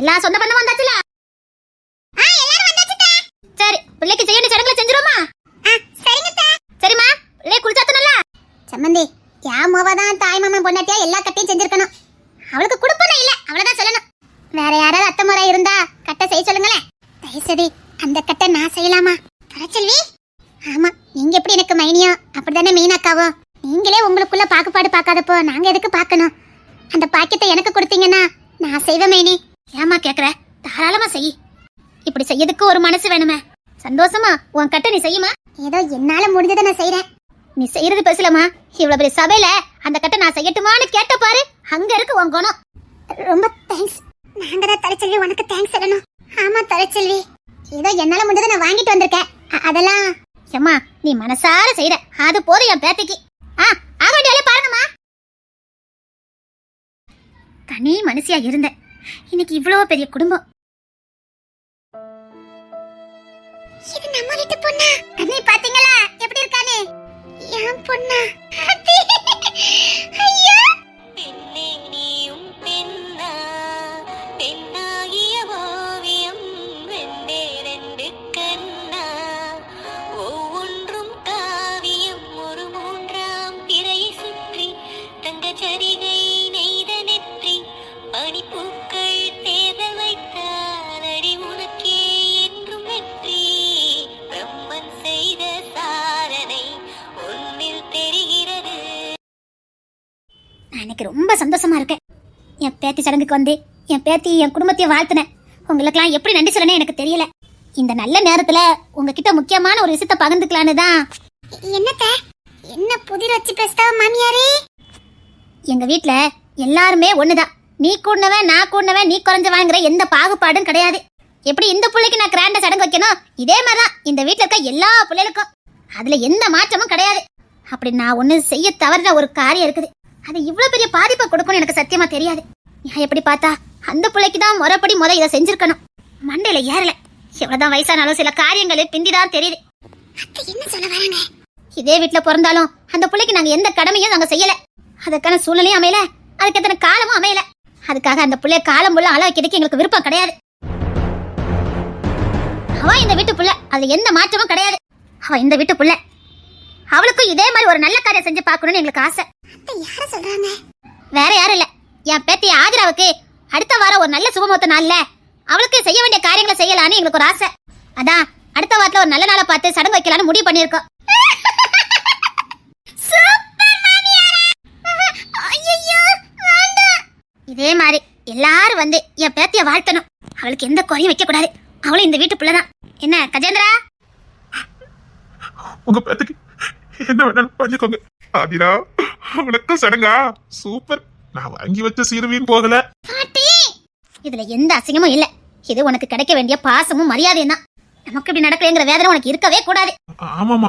எல்லா சொந்த பந்தமும் வந்தாச்சுல? சரி பிள்ளைக்கு செய்ய வேண்டிய சடங்குல செஞ்சிருமா சரிம்மா பிள்ளைய குளிச்சாத்தனல்ல சம்மந்தி என் மோவா தான் தாய் மாமன் பொண்டாட்டியா எல்லா கட்டையும் செஞ்சிருக்கணும். அவளுக்கு குடுப்பனே இல்ல அவ்வளவுதான் சொல்லணும். வேற யாராவது அத்தை முறை இருந்தா கட்டை செய்ய சொல்லுங்களேன். தயசதி அந்த கட்டை நான் செய்யலாமா? பரச்செல்வி ஆமா நீங்க எப்படி எனக்கு மைனியோ அப்படிதானே மீனாக்காவோ? நீங்களே உங்களுக்குள்ள பாகுபாடு பார்க்காதப்போ நாங்க எதுக்கு பார்க்கணும்? அந்த பாக்கியத்தை எனக்கு கொடுத்தீங்கன்னா நான் செய்வேன் மைனி. ஏமா கேக்குற? தாராளமா செய். இப்படி செய்யறதுக்கு ஒரு மனசு வேணுமே. சந்தோஷமா? உன் கட்டை நீ செய்யுமா? ஏதோ என்னால முடிஞ்சதை நான் செய்றேன். நீ செய்யறது பெருசுலமா இவ்வளவு பெரிய சபையில அந்த கட்டை நான் செய்யட்டுமான்னு கேட்ட பாரு. அங்க இருக்கு உன் குணம். ரொம்ப தேங்க்ஸ் நாங்க தான் தலைச்செல்வி உனக்கு தேங்க்ஸ் சொல்லணும். ஆமா தலைச்செல்வி. ஏதோ என்னால முடிஞ்சதை நான் வாங்கிட்டு வந்திருக்கேன். அ- அதெல்லாம் ஏம்மா நீ மனசார செய்யற அது போதும் என் பேத்திக்கு. ஆ ஆக வேண்டிய வேலையை பாருங்கம்மா. தனி மனுஷியா இருந்த இன்னைக்கு இவ்வளவு பெரிய குடும்பம். இது நம்ம வீட்டு பொண்ணா? அண்ணி பாத்தீங்களா? எப்படி இருக்கானே? என் பொண்ணா? பேத்தி சடங்குக்கு வந்து என் பேத்தி என் குடும்பத்தையும் வாழ்த்தினேன். உங்களுக்கெல்லாம் எப்படி நன்றி சொல்லணும் எனக்கு தெரியல. இந்த நல்ல நேரத்துல உங்ககிட்ட முக்கியமான ஒரு விஷயத்த பகிர்ந்துக்கலான்னு தான். என்னத்த? என்ன புதிர் வச்சு பேசுதா மாமியாரே? எங்க வீட்ல எல்லாருமே ஒண்ணுதான். நீ கூடனவன் நான் கூடனவன் நீ குறைஞ்சவாங்கிற எந்த பாகுபாடும் கிடையாது. எப்படி இந்த பிள்ளைக்கு நான் கிராண்டா சடங்கு வைக்கணும்? இதே மாதிரிதான் இந்த வீட்ல இருக்க எல்லா பிள்ளைகளுக்கும். அதுல எந்த மாற்றமும் கிடையாது. அப்படி நான் ஒண்ணு செய்ய தவறுன ஒரு காரியம் இருக்குது. அது இவ்வளவு பெரிய பாதிப்பை கொடுக்கும்னு எனக்கு சத்தியமா தெரியாது. எப்படி பார்த்தா அந்த பிள்ளைக்கு தான் முறைப்படி முத இதை செஞ்சிருக்கணும். மண்டையில ஏறல. எவ்வளவுதான் வயசானாலும் சில காரியங்கள் பிந்திதான் தெரியுது. என்ன சொல்ல வராங்க? இதே வீட்ல பிறந்தாலும் அந்த பிள்ளைக்கு நாங்க எந்த கடமையும் நாங்க செய்யல. அதுக்கான சூழ்நிலையும் அமையல. அதுக்கேத்தன காலமும் அமையல. அதுக்காக அந்த பிள்ளைய காலம் புள்ள அள வைக்கிறதுக்கு எங்களுக்கு விருப்பம் கிடையாது. அவ இந்த வீட்டு புள்ள. அதுல எந்த மாற்றமும் கிடையாது. அவ இந்த வீட்டு புள்ள. அவளுக்கும் இதே மாதிரி ஒரு நல்ல காரியம் செஞ்சு பார்க்கணும்னு எங்களுக்கு ஆசை. யார சொல்றாங்க? வேற யாரும் இல்ல. என் பேத்தி ஆதிராவுக்கு அடுத்த வாரம் ஒரு நல்ல சுபமுகூர்த்த நாள்ல அவளுக்கு செய்ய வேண்டிய காரியங்களை செய்யலாம்னு எங்களுக்கு ஒரு ஆசை. அதான் அடுத்த வாரத்துல ஒரு நல்ல நாளை பார்த்து சடங்கு வைக்கலாம்னு முடிவு பண்ணியிருக்கோம். இதே மாதிரி எல்லாரும் வந்து என் பேத்திய வாழ்த்தணும். அவளுக்கு எந்த குறையும் வைக்க கூடாது அவளும் இந்த வீட்டு பிள்ளைதான். என்ன கஜேந்திரா? உங்க பேத்துக்கு என்ன வேணாலும் பண்ணிக்கோங்க. ஆதிரா உனக்கு சடங்கா? சூப்பர். நான் வாங்கி வச்ச சீருவின் போகல. பாட்டி! இதுல எந்த அசிங்கமும் இல்ல. இது உனக்கு கிடைக்க வேண்டிய பாசமும் மரியாதையும் தான். நமக்கு இப்படி நடக்கலைங்கிற வேதனை உனக்கு இருக்கவே கூடாது. ஆமாமா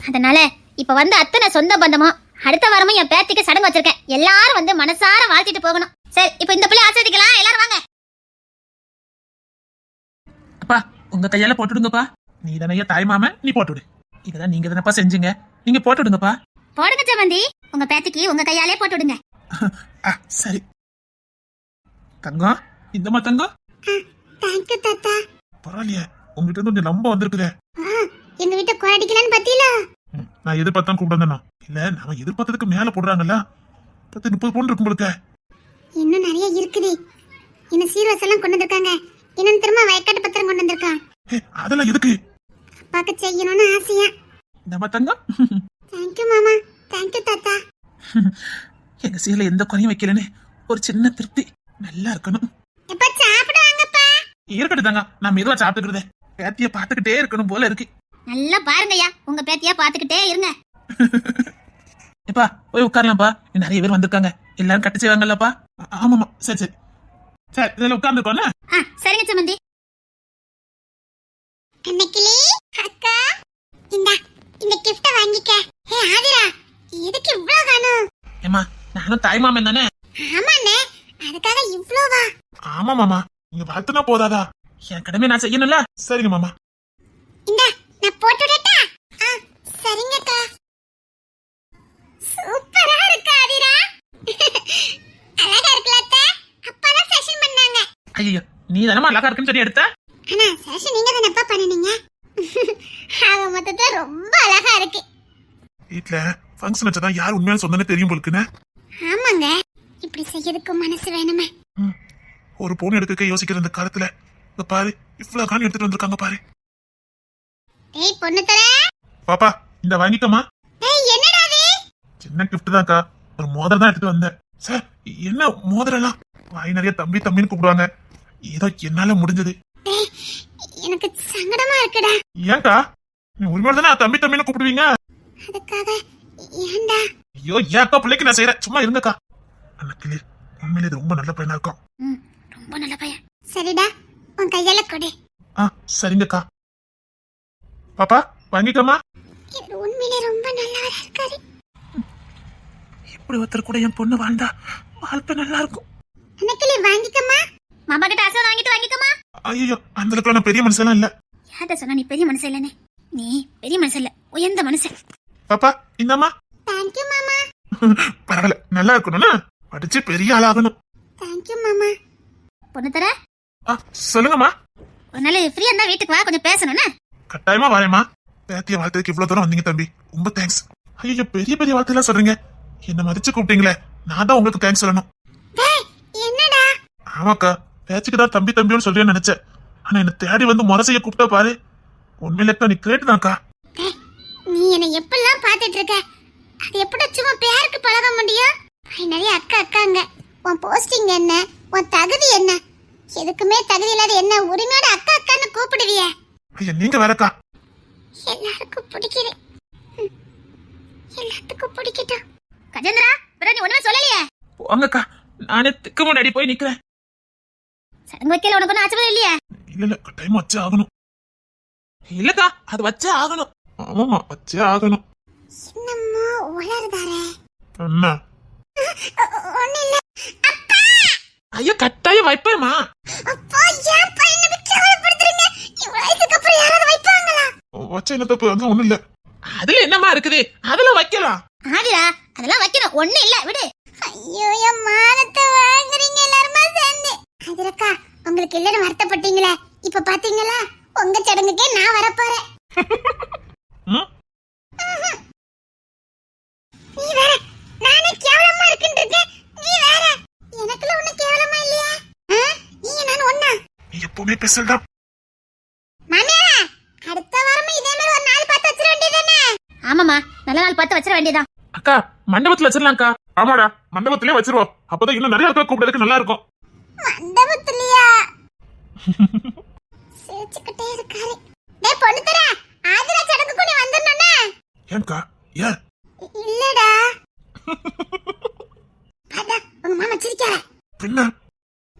அதனால இப்ப வந்து அத்தனை சொந்த பந்தமும் அடுத்த வாரமும் என் பேத்திக்கு சடங்கு வச்சிருக்கேன். எல்லாரும் வந்து மனசார வாழ்த்திட்டு போகணும். சரி இப்ப இந்த பிள்ளை ஆசிரியக்கலாம் எல்லாரும் வாங்க. அப்பா உங்க கையால போட்டுடுங்கப்பா. நீ தானே தாய் மாமன்? நீ போட்டுடு. இதெல்லாம் நீங்க தானப்பா செஞ்சீங்க. நீங்க போட்டுடுங்கப்பா. போடுங்க சமந்தி. உங்க பேத்திக்கு உங்க கையாலே போட்டு விடுங்க. ஆ சரி. தங்கம் இந்தம்மா தங்கம் தேங்க்யூ தாத்தா. பரவாயில்லையே உங்ககிட்ட இருந்து கொஞ்சம் நம்ப வந்திருக்குதே. எங்க வீட்டை குவாடிக்கலான்னு பத்தியில நான் எதிர்பார்த்தான் கூப்பிட்டு இல்ல நாம எதிர்பார்த்ததுக்கு மேல போடுறாங்கல்ல. பத்து முப்பது பவுன் இருக்கும் போலுக்க இன்னும் நிறைய இருக்குது. இன்னும் சீர்வரிசை எல்லாம் கொண்டு வந்திருக்காங்க. இன்னும் திரும்ப வயக்காட்டு பத்திரம் கொண்டு வந்திருக்கான். அதெல்லாம் எதுக்கு? அப்பாக்கு செய்யணும்னு ஆசையா? இந்தம்மா தங்கம் தேங்க்யூ மாமா. தேங்க்யூ தாத்தா. எங்க சீல எந்த குறையும் வைக்கலன்னு ஒரு சின்ன திருப்தி. நல்லா இருக்கணும். எப்ப சாப்பிடுவாங்கப்பா? இருக்கட்டும் தங்க நான் மெதுவா சாப்பிட்டுக்கிறதே. பேத்திய பாத்துக்கிட்டே இருக்கணும் போல இருக்கு. நல்லா பாருங்கய்யா. உங்க பேத்தியா பாத்துக்கிட்டே இருங்க. எப்பா போய் உட்காரலாம்ப்பா. நிறைய பேர் வந்திருக்காங்க. எல்லாரும் கட்டு செய்வாங்கல்லப்பா. ஆமாமா சரி சரி. சரி இதுல உட்கார்ந்துருக்கோம்ல? சரிங்க சமந்தி. அன்னைக்கிளி அக்கா. இந்த இந்த கிஃப்ட வாங்கிக்க. ஹே ஆதிரா. எதுக்கு இவ்ளோ காணும் ஏமா நானும் தாய் மாமன் தானே? ஆமாண்ணே அதுக்காக இவ்ளோவா ஆமா மாமா. நீங்க வாழ்த்துனா போதாதா? என் கடமை நான் செய்யணும்ல? சரிங்க மாமா. இந்த நான் போட்டு விடட்டா? ஆ சரிங்கக்கா. சூப்பரா இருக்கு ஆதிரா அழகா இருக்குல்ல அத்தை. அப்பா தான் ஃபேஷன் பண்ணாங்க தானே அழகா இருக்குன்னு சொல்லி எடுத்த? ஆனா சரசு நீங்க தானப்பா பண்ணுனீங்க ஆக மொத்தத்துல ரொம்ப அழகா இருக்கு. வீட்டுல ஃபங்க்ஷன் வச்சதான் யார் உண்மையான சொந்தனே தெரியும் போலுக்குன்னு ஆமாங்க. இப்படி செய்யறதுக்கு மனசு வேணுமே. ஒரு பொண்ணு எடுக்க யோசிக்கிற இந்த காலத்துல. இங்க பாரு இவ்வளவு காணி எடுத்துட்டு வந்திருக்காங்க பாரு. ஏய் பொண்ணு தர. பாப்பா இந்த வாங்கிக்கமா ஏய் என்னடா அது? சின்ன கிஃப்ட் தான்க்கா ஒரு மோதிரம் தான் எடுத்துட்டு வந்தேன். சார் என்ன மோதிரம்லாம்? வாய் நிறைய தம்பி தம்பின்னு கூப்பிடுவாங்க. ஏதோ என்னால முடிஞ்சது. எனக்கு சங்கடமா இருக்குடா. ஏன்க்கா? நீ உரிமையோட தானே தம்பி தம்பின்னு கூப்பிடுவீங்க? அதுக்காக ஏன்டா ஐயோ ஏன்க்கா பிள்ளைக்கு நான் செய்யறேன் சும்மா இருங்கக்கா. அண்ணா கிளியர் உண்மையிலே இது ரொம்ப நல்ல பையனா இருக்கும் ம், ரொம்ப நல்ல பையன். சரிடா உன் கையால கொடு. ஆ சரிங்கக்கா. பாப்பா வாங்கிக்கமா உண்மையிலே ரொம்ப நல்லவரா இருக்காரு. இப்படி ஒருத்தர் கூட என் பொண்ணு வாழ்ந்தா வாழ்க்கை நல்லா இருக்கும். அன்னைக்கிளி வாங்கிக்கமா மாமா கிட்ட ஆசை வாங்கிட்டு வாங்கிக்கமா ஐயோ அந்த அளவுக்கு நான் பெரிய மனுஷன்லாம் இல்ல. யார்கிட்ட சொன்னா நீ பெரிய மனுஷன் இல்லனே நீ பெரிய மனுஷன் இல்ல உயர்ந்த மனுஷன். பாப்பா இந்தம்மா. தேங்க்யூ மாமா. பரவாயில்ல நல்லா இருக்கணும்னா படிச்சு பெரிய ஆளாகணும். தேங்க்யூ மாமா. பொண்ணு தர? சொல்லுங்கம்மா. நாள் ஃப்ரீயா இருந்தா வீட்டுக்கு வா கொஞ்சம் பேசணும்னு கட்டாயமா வரேம்மா. பேத்திய வாழ்த்துக்கு இவ்வளவு தூரம் வந்தீங்க தம்பி. ரொம்ப தேங்க்ஸ் ஐயோ பெரிய பெரிய வார்த்தையெல்லாம் சொல்றீங்க. என்ன மதிச்சு கூப்பிட்டீங்களே. நான் தான் உங்களுக்கு தேங்க்ஸ் சொல்லணும். என்னடா? ஆமாக்கா பேச்சுக்கு தான் தம்பி தம்பின்னு சொல்றேன்னு நினைச்சேன். ஆனா என்ன தேடி வந்து முறை செய்ய கூப்பிட்டா பாரு. உண்மையிலேக்கா நீ டேய் நீ என்னை எப்படிலாம் பார்த்துட்டு இருக்க? அது எப்படி சும்மா பேருக்கு பழக முடியும்? நிறைய அக்கா அக்காங்க உன் போஸ்டிங் என்ன? உன் தகுதி என்ன? எதுக்குமே தகுதி இல்லாத என்ன உரிமையோட அக்கா அக்கான்னு கூப்பிடுவிய. ஐயா நீங்க வேறக்கா. எல்லாருக்கும் பிடிக்குது. ம். எல்லாத்துக்கும் பிடிக்கட்டும். கஜேந்திரா வேற நீ ஒண்ணுமே சொல்லலையே? போங்கக்கா. நானே திக்கு முன்னாடி போய் நிக்கிறேன். சடங்கு வைக்கல உனக்கு ஒன்றும் ஆச்சரியம் இல்லையே இல்ல இல்ல கட்டாயமா வச்சே ஆகணும். இல்லக்கா அது வச்சே ஆகணும். ஆமாமா வச்சே ஆகணும். என்னமோ உளறுதாரே. என்ன? ஒண்ணு இல்ல ஐயோ கட்டாயம் வைப்பேம்மா. அப்பா ஏன் பையனை விட்டு அவலப்படுத்துறீங்க இவ்வளவு வயசுக்கு அப்புறம் யாராவது வைப்பாங்களா? வச்ச என்ன தப்பு? அதெல்லாம் ஒண்ணும் இல்ல அதுல என்னம்மா இருக்குது? அதுல வைக்கலாம். ஆதிரா அதெல்லாம் வைக்கணும். ஒண்ணு இல்ல விடு. ஐயோ என் மானத்தை வாங்குறீங்க எல்லாருமா சேர்ந்து. ஆதிரக்கா உங்களுக்கு இல்லன்னு வருத்தப்பட்டீங்களே? இப்ப பாத்தீங்களா? உங்க சடங்குக்கே நான் வரப்போறேன். எப்பவுமே பெசல்டா. அடுத்த வாரமும் இதே மாதிரி ஒரு நாள் பார்த்து வச்சிட வேண்டியதானே ஆமாமா நல்ல நாள் பார்த்து வச்சிட வேண்டியதான் அக்கா மண்டபத்துல வச்சிடலாம்க்கா. ஆமாடா மண்டபத்திலே வச்சிருவோம். அப்பதான் இன்னும் நிறைய பேர் கூப்பிடுறதுக்கு நல்லா இருக்கும். மண்டபத்திலையா? சிரிச்சுக்கிட்டே இருக்காரு. டேய் பொண்ணு தர ஆதிரா ஏன்க்கா ஏன்? இல்லடா. அதான் உங்க மாமா சிரிக்கார பின்ன?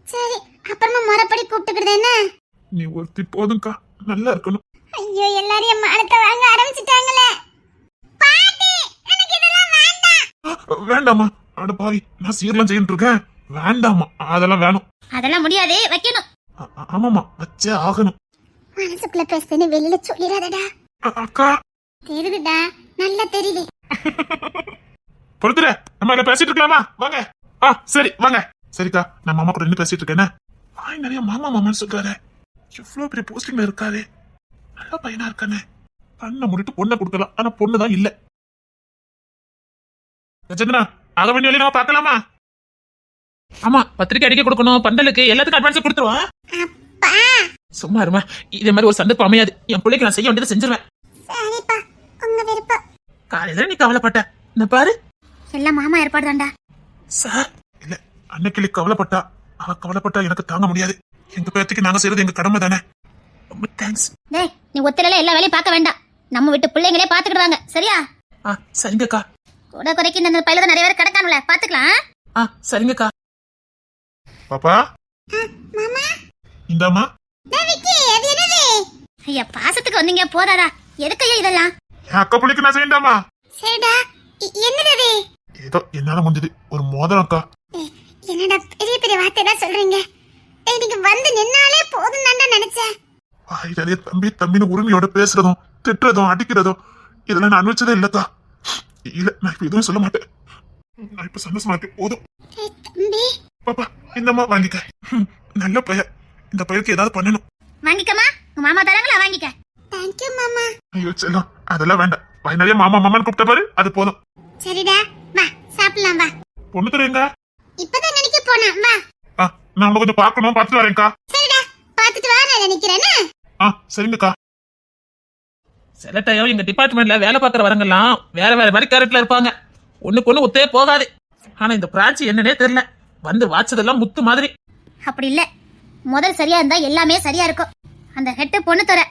சரி அப்புறமா முறைப்படி கூப்பிட்டுக்கிறது என்ன? நீ ஒருத்தி போதும்க்கா. நல்லா இருக்கணும். ஐயோ எல்லாரும் என் மானத்தை வாங்க ஆரம்பிச்சிட்டாங்களே. பாட்டி எனக்கு இதெல்லாம் வேண்டாம். ஆ, வேண்டாம்மா. அட பாவி நான் சீர்லாம் செய்யிட்டு இருக்கேன். வேண்டாம்மா. அதெல்லாம் வேணும். அதெல்லாம் முடியாது வைக்கணும். ஆ- ஆ- ஆமாம்மா. வச்சே ஆகணும். மனசுக்குள்ள பேசுன்னு வெளியில சொல்லிடாதடா. அக்கா. தெரியுதுடா நல்லா தெரியுது. பொறுத்துற நம்ம இதை பேசிட்டு இருக்கலாமா? வாங்க. ஆ சரி வாங்க. சரிக்கா நான் மாமா கூட நின்று பேசிட்டு இருக்கேனே. வாய் நிறைய மாமா மாமான்னு சொல்றாரு. எவ்வளவு பெரிய போஸ்டிங்ல இருக்காரு. நல்ல பையனா இருக்கானே. கண்ணை மூடிட்டு பொண்ணை கொடுக்கலாம். ஆனா பொண்ணு தான் இல்ல. கஜேந்திரா ஆக வேண்டிய வழி நம்ம பார்க்கலாமா? ஆமா பத்திரிக்கை அடிக்க கொடுக்கணும் பந்தலுக்கு எல்லாத்துக்கும் அட்வான்ஸ் கொடுத்துருவா அப்பா! சும்மா இருமா இதே மாதிரி ஒரு சந்தர்ப்பம் அமையாது. என் பிள்ளைக்கு நான் செய்ய வேண்டியதை செஞ்சிருவேன். சரிப்பா. உங்க விருப்பம். காலையில நீ கவலைப்பட்ட. இந்த பாரு. எல்லாம் மாமா ஏற்பாடு தான்டா சார். இல்ல அன்னைக்கிளி கவலைப்பட்டா. அவ கவலைப்பட்டா எனக்கு தாங்க முடியாது. எங்க பேத்துக்கு நாங்க செய்யறது எங்க கடமை தானே? ரொம்ப தேங்க்ஸ் டேய் நீ ஒத்தையில எல்லா வேலையும் பார்க்க வேண்டாம். நம்ம வீட்டு பிள்ளைங்களே பாத்துக்கிடுவாங்க சரியா? ஆ சரிங்கக்கா. கூட குறைக்கு இந்த பையில தான் நிறைய பேர் கிடக்கானுல. பாத்துக்கலாம் ஆ சரிங்கக்கா. பாப்பா? மாமா? இந்தாம்மா. விக்கி அது என்னது? ஐயா பாசத்துக்கு வந்தீங்க. போதாதா? எதுக்கையா இதெல்லாம்? என் அக்கா பிள்ளைக்கு நான் செய்யண்டாமா சரிடா என்னது ஏதோ என்னால முடிஞ்சது. ஒரு மோதிரம் அக்கா. என்னடா பெரிய பெரிய வார்த்தை தான் சொல்றீங்க நீங்க வந்து நின்னாலே போதும் தான்டா நினைச்சேன். வாய் நிறைய தம்பி தம்பின்னு உரிமையோட பேசுறதும் திட்டுறதும் அடிக்கிறதும் இதெல்லாம் நான் அனுபவிச்சதே இல்லக்கா. இல்ல நான் இப்ப எதுவும் சொல்ல மாட்டேன். நான் இப்ப சந்தோஷமா இருக்கேன். போதும். தம்பி. பாப்பா இந்தம்மா வாங்கிக்க. நல்ல பையன். இந்த பையனுக்கு ஏதாவது பண்ணணும். வாங்கிக்கமா உங்க மாமா தராங்களா வாங்கிக்க. தேங்க்யூ மாமா ஐயோ செல்லம் அதெல்லாம் வேண்டாம். வாய் நிறைய மாமா மாமான்னு கூப்பிட்ட பாரு அது போதும். சரிடா வா சாப்பிடலாம் வா. பொண்ணு தெரியுங்க இப்பதான் நினைக்க போனேன் வா. ஆ நான் உங்களை கொஞ்சம் பார்க்கணும் பார்த்துட்டு வரேன்க்கா சரிடா பாத்துட்டு வா நான் நினைக்கிறேன்னு ஆ சரிங்கக்கா சில டைம் எங்க டிபார்ட்மெண்ட்ல வேலை பார்க்குற வரங்கெல்லாம் வேற வேற மாதிரி கேரட்ல இருப்பாங்க. ஒண்ணுக்கு ஒண்ணு ஒத்தே போகாது. ஆனா இந்த பிரான்ச் என்னன்னே தெரியல. வந்து வாச்சதெல்லாம் முத்து மாதிரி. அப்படி இல்ல. முதல் சரியா இருந்தா எல்லாமே சரியா இருக்கும். அந்த ஹெட்டு பொண்ணு தர.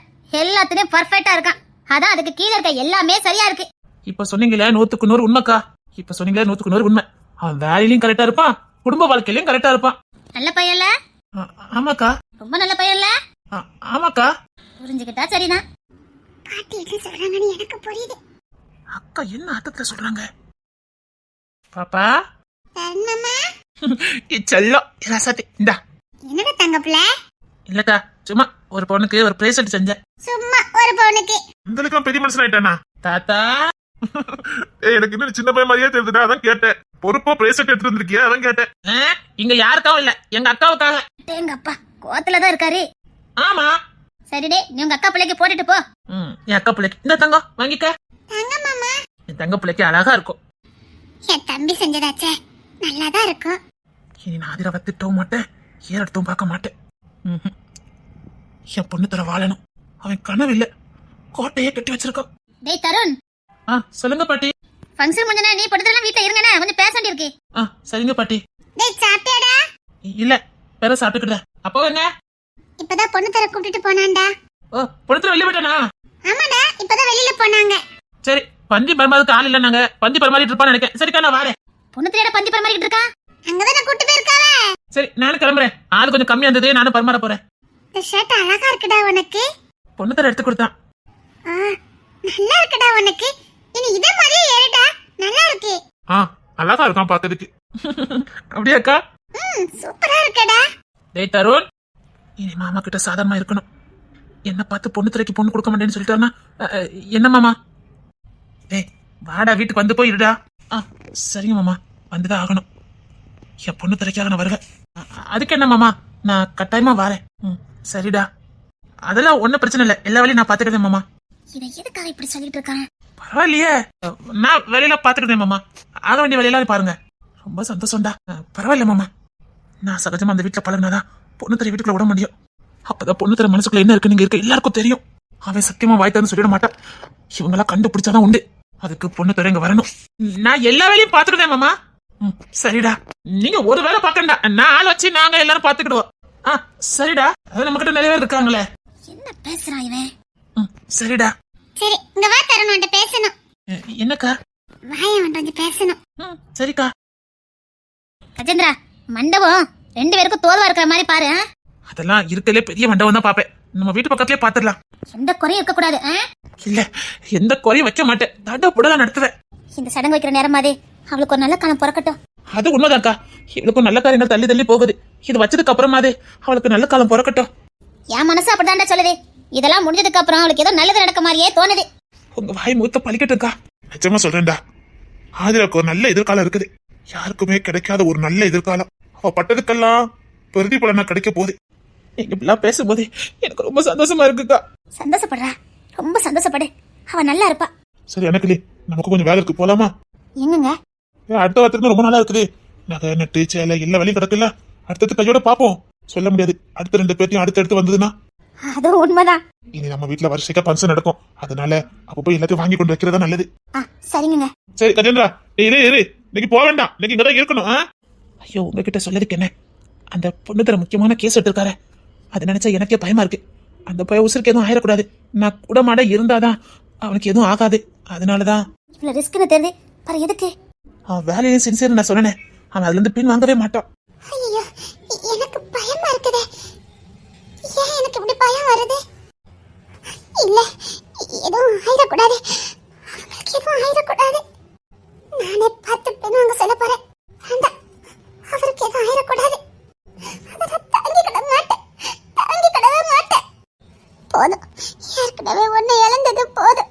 எல்லாத்துலயும் பர்ஃபெக்ட்டா இருக்கான். அதான் அதுக்கு கீழே இருக்க எல்லாமே சரியா இருக்கு. இப்ப சொன்னீங்களே நூத்துக்கு நூறு உண்மைக்கா? இப்ப சொன்னீங்களே நூத்துக்கு நூறு உண்மை. அவன் வேலையிலயும் கரெக்டா இருப்பான் குடும்ப வாழ்க்கையிலயும் கரெக்டா இருப்பான். நல்ல பையன்ல? ஆமாக்கா. ரொம்ப நல்ல பையன்ல? ஆமாக்கா. புரிஞ்சுக்கிட்டா சரிதான். பாட்டி என்ன சொல்றாங்கன்னு எனக்கு புரியுது. அக்கா என்ன அர்த்தத்துல சொல்றாங்க? பாப்பா. செல்லம். ராசாத்தி இந்தா. என்னடா தங்க பிள்ளை? இல்லக்கா சும்மா. ஒரு பொண்ணுக்கு ஒரு பிரேசன்ட் செஞ்சேன். சும்மா ஒரு பவுனுக்கு இந்த அளவுக்கு பெரிய மனுஷன் ஆயிட்டானா தாத்தா. ஏய் எனக்கு இன்னும் சின்ன பையன் மாதிரியே தெரியுதுடா அதான் கேட்டேன். பொறுப்பா பிரேசட் எடுத்து வந்திருக்கியா? அதான் கேட்டேன். ஆ, இங்க யாருக்காவும் இல்ல. எங்க அக்காவுக்காக. எங்க அப்பா கோத்துல தான் இருக்காரு. ஆமா. சரிடே நீ உங்க அக்கா பிள்ளைக்கு போட்டுட்டு போ. ம், என் அக்கா பிள்ளைக்கு. இந்த தங்கம் வாங்கிக்க. தங்க மாமா. என் தங்க பிள்ளைக்கு அழகா இருக்கும். என் தம்பி செஞ்சதாச்சே. நல்லாதான் இருக்கும். இனி நான் அதிரவ திட்டவும் மாட்டேன். ஏறெடுத்தும் பார்க்க மாட்டேன். ம்ஹும். என் பொண்ணு தர வாழணும். அவன் கனவு இல்ல. கோட்டையே கட்டி வச்சிருக்கான். டேய் தருண். ஆ சொல்லுங்க பாட்டி. ஃபங்க்ஷன் முடிஞ்சனா நீ படுத்துலாம் வீட்ல இருங்கண்ணே. கொஞ்சம் பேச வேண்டியிருக்கு. ஆ சரிங்க பாட்டி. டேய் சாப்பிட்டியாடா? இல்ல வேற சாப்பிட்டுக்கிட்டேன். அப்போ என்ன? இப்பதான் பொண்ணு தர கூட்டிட்டு போனான்டா. ஓ பொண்ணு வெளியே போயிட்டானா? ஆமாடா இப்பதான் வெளியில போனாங்க. சரி பந்தி பரிமாறதுக்கு ஆள் இல்ல நாங்க. பந்தி பரிமாறிட்டு இருப்பான்னு நினைக்கிறேன் சரிக்கா நான் வரேன். பொண்ணு தெரியாட பந்தி பரிமாறிட்டு இருக்கா? அங்கதான் கூட்டு போயிருக்காவே? சரி நானும் கிளம்புறேன். ஆள் கொஞ்சம் கம்மியா இருந்தது நானும் பரிமாற போறேன். இந்த ஷர்ட் அழகா இருக்குடா உனக்கு? பொண்ணு தர எடுத்து கொடுத்தான். நல்லா இருக்குடா உனக்கு. இனி இதே மாதிரியே ஏறுடா. நல்லா இருக்கு. ஆ அழகா இருக்கான் பாக்குறதுக்கு. அப்படியாக்கா ம் சூப்பரா இருக்கடா. டேய் தருண். இனி மாமா கிட்ட சாதாரணமா இருக்கணும். என்ன பார்த்து பொண்ணு திரைக்கு பொண்ணு கொடுக்க மாட்டேன்னு சொல்லிட்டாருன்னா என்ன மாமா? டேய் வாடா வீட்டுக்கு வந்து போய் இருடா. ஆ சரிங்க மாமா. வந்துதான் ஆகணும். என் பொண்ணு திரைக்காக நான் வருவேன் அதுக்கு என்ன மாமா? நான் கட்டாயமா வரேன். ம். சரிடா. அதெல்லாம் ஒன்றும் பிரச்சனை இல்லை. எல்லா வேலையும் நான் பார்த்துக்கிறேன் மாமா. எதுக்காக இப்படி சொல்லிட்டு இருக்கான்? பரவாயில்லையே. நான் வேலையில பார்த்துக்கிறேன் மாமா. ஆக வேண்டிய வேலையெல்லாம் பாருங்க. ரொம்ப சந்தோஷம்டா. பரவாயில்ல மாமா. நான் சகஜமா அந்த வீட்டுல பழகினாதான் பொண்ணு தர வீட்டுக்குள்ள விட முடியும். அப்பதான் பொண்ணு தர மனசுக்குள்ள என்ன இருக்கு நீங்க இருக்க எல்லாருக்கும் தெரியும். அவன் சத்தியமா வாய்த்தான்னு சொல்லிட மாட்டான். இவங்கெல்லாம் கண்டுபிடிச்சாதான் உண்டு. அதுக்கு பொண்ணு தர இங்க வரணும். நான் எல்லா வேலையும் பாத்துக்கிட்டேன் மாமா. சரிடா. நீங்க ஒரு வேலை பார்க்கண்டா நான் ஆள் வச்சு நாங்க எல்லாரும் பாத்துக்கிடுவோம் ஆ சரிடா. அது நம்ம கிட்ட நிறைய பேர் இருக்காங்களே. என்ன பேசுறான் இவன்? ம், சரிடா. சரி இங்க வா தருண் உன்கிட்ட பேசணும். எ, என்னக்கா? வாய வந்து கொஞ்சம் பேசணும். ம், சரிக்கா. கஜேந்திரா மண்டபம் ரெண்டு பேருக்கும் தோல்வா இருக்கிற மாதிரி பாரு ஆ? அதெல்லாம் இருக்கலே பெரிய மண்டபம் தான் பாப்பேன். நம்ம வீட்டு பக்கத்துலயே பாத்துடலாம். எந்த குறையும் இருக்க கூடாது இல்ல எந்த குறையும் வைக்க மாட்டேன். தட புடலாம் நடத்துவேன். இந்த சடங்கு வைக்கிற நேரமாதே அவளுக்கு ஒரு நல்ல காலம் பிறக்கட்டும். அது உண்மைதான்க்கா. இவளுக்கும் நல்ல காரியங்கள் தள்ளி தள்ளி போகுது. இது வச்சதுக்கு அப்புறமாதே அவளுக்கு நல்ல காலம் பிறக்கட்டும். என் மனசு அப்படிதான்டா சொல்லுது. இதெல்லாம் முடிஞ்சதுக்கு அப்புறம் அவளுக்கு ஏதோ நல்லது நடக்க மாதிரியே தோணுது. உங்க வாய் மூத்த பழிக்கட்டும்க்கா. நிஜமா சொல்றேன்டா. ஆதிராக்கு ஒரு நல்ல எதிர்காலம் இருக்குது. யாருக்குமே கிடைக்காத ஒரு நல்ல எதிர்காலம். அவ பட்டதுக்கெல்லாம் பிரதிபலனா கிடைக்க போகுது. நீங்க இப்படிலாம் பேசும்போது எனக்கு ரொம்ப சந்தோஷமா இருக்குக்கா. சந்தோஷப்படுறா. ரொம்ப சந்தோஷப்படு. அவ நல்லா இருப்பா. சரி எனக்கு நமக்கு கொஞ்சம் வேலை இருக்கு போலாமா? எங்கங்க? அடுத்த வாரத்துக்கு ரொம்ப நாளா இருக்குது. நகை நட்டு சேலை எல்லா வேலையும் கிடக்குல்ல? அடுத்தது கையோட பாப்போம் சொல்ல முடியாது. அடுத்த ரெண்டு பேர்த்தையும் அடுத்தடுத்து வந்ததுன்னா? அதுவும் உண்மைதான். இனி நம்ம வீட்டுல வருஷக்கா ஃபங்க்ஷன் நடக்கும். அதனால அப்ப போய் எல்லாத்தையும் வாங்கி கொண்டு வைக்கிறதா நல்லது. ஆ சரிங்க சரி கஜேந்திரா ஏய், இரு இரு இன்னைக்கு போக வேண்டாம். இன்னைக்கு இங்கதான் இருக்கணும் ஆ? ஐயோ உங்ககிட்ட சொல்லதுக்கு என்ன? அந்த பொண்ணு தர முக்கியமான கேஸ் எடுத்திருக்காரு. அது நினைச்சா எனக்கே பயமா இருக்கு. அந்த பய உசுருக்கு எதுவும் ஆயிடக்கூடாது நான் கூட மாட இருந்தாதான் அவனுக்கு எதுவும் ஆகாது. அதனாலதான் இவ்வளவு ரிஸ்க்னு பாரு எதுக்கு? அவன் வேலையிலும் சின்சியர் நான் சொன்னேன். அவன் அதுல இருந்து பின் வாங்கவே மாட்டான் ஐயோ எனக்கு பயமா இருக்குதே. ஏன் எனக்கு இப்படி பயம் வருது? இல்ல எதுவும் ஆயிடக்கூடாது. அவங்களுக்கு எதுவும் ஆயிடக்கூடாது. நானே பார்த்து பின் வாங்க சொல்ல போறேன். வேண்டாம் அவருக்கு எதுவும் ஆயிடக்கூடாது. போதும். ஏற்கனவே ஒன்னு இழந்தது போதும்.